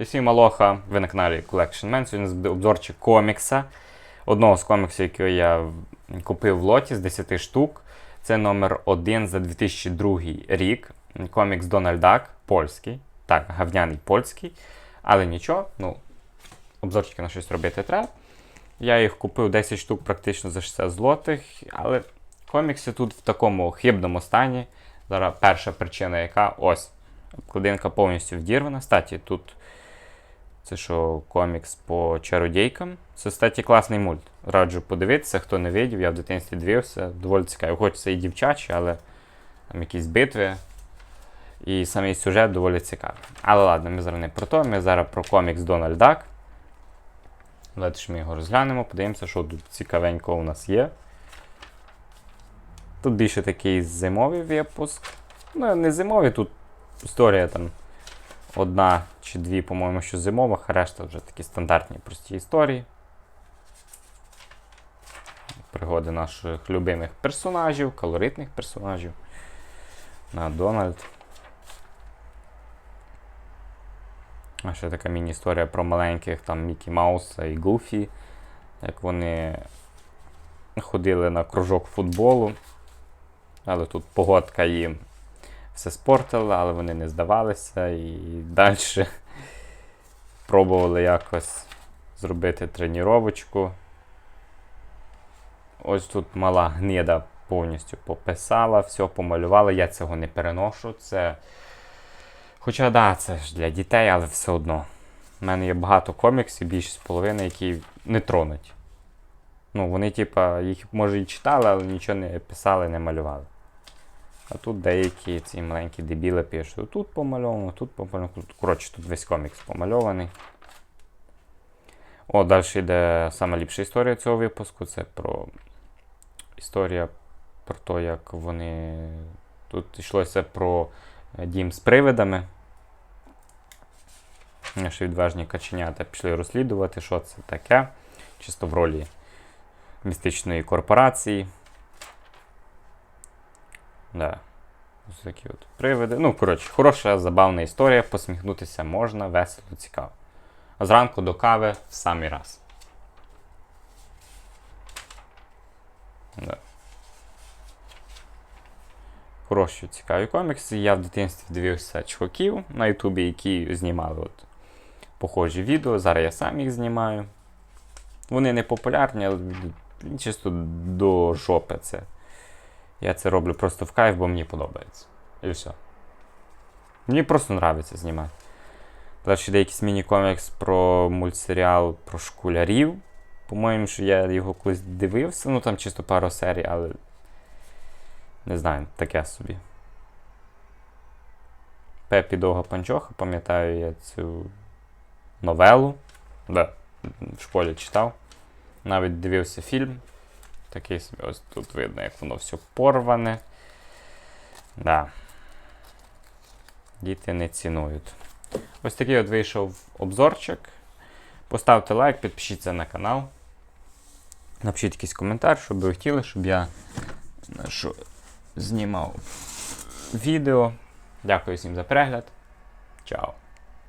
І всім алоха, ви на каналі Collection Man. Сьогодні буде обзорчик комікса. Одного з коміксів, який я купив в лоті з 10 штук. Це номер 1 за 2002 рік. Комікс Дональд Дак, польський. Так, гавняний польський. Але нічого, ну, обзорчики на щось робити треба. Я їх купив 10 штук практично за 60 злотих, але комікси тут в такому хибному стані. Зараз перша причина, яка ось. Обкладинка повністю відірвана. Статі, тут це що комікс по чародійкам. Це, статі, класний мульт. Раджу подивитися, хто не видів, я в дитинстві дивився. Доволі цікаво. Хоч це і дівчачі, але там якісь битви. І самий сюжет доволі цікавий. Але ладно, ми зараз не про то, ми зараз про комікс Дональд Дак. Давайте ми його розглянемо, подивимося, що тут цікавенького у нас є. Тут більше такий зимовий випуск. Ну, не зимовий, тут історія там одна чи дві, по-моєму, що зимових, а решта вже такі стандартні прості історії. Пригоди наших любимих персонажів, колоритних персонажів. На Дональд. А ще така міні-історія про маленьких там Мікі Мауса і Гуфі, як вони ходили на кружок футболу. Але тут погодка їм все спортила, але вони не здавалися і далі пробували якось зробити тренувачку. Ось тут мала гнида повністю пописала, все помалювала. Я цього не переношу. Це. Хоча, да, це ж для дітей, але все одно. У мене є багато коміксів, більшість половини, які не тронуть. Ну, вони, типа, їх може і читали, але нічого не писали, не малювали. А тут деякі ці маленькі дебіли пишуть. Тут помальовано, тут помальовано. Коротше, тут весь комікс помальований. О, далі йде саме ліпша історія цього випуску. Це про історія про те, як вони. Тут йшлося про е, дім з привидами. Наші відважні каченята пішли розслідувати, що це таке. Чисто в ролі містичної корпорації. Да. Ось такі от привиди. Ну, коротше, хороша, забавна історія, посміхнутися можна, весело, цікаво. А зранку до кави в самий раз. Да. Хороші, цікаві комікси. Я в дитинстві дивився чуваків на Ютубі, які знімали от похожі відео. Зараз я сам їх знімаю. Вони не популярні, але чисто до жопи це. Я це роблю просто в кайф, бо мені подобається. І все. Мені просто подобається знімати. Далі йде якийсь міні-комікс про мультсеріал про школярів. По-моєму, що я його колись дивився, ну там чисто пару серій, але. Не знаю, таке собі. Пепі Довга Панчоха, пам'ятаю я цю новелу. Да, в школі читав. Навіть дивився фільм. Такий собі, ось тут видно, як воно все порване. Да. Діти не цінують. Ось такий от вийшов обзорчик. Поставте лайк, підпишіться на канал. Напишіть якийсь коментар, що би ви хотіли, щоб я е, що, знімав відео. Дякую всім за перегляд. Чао.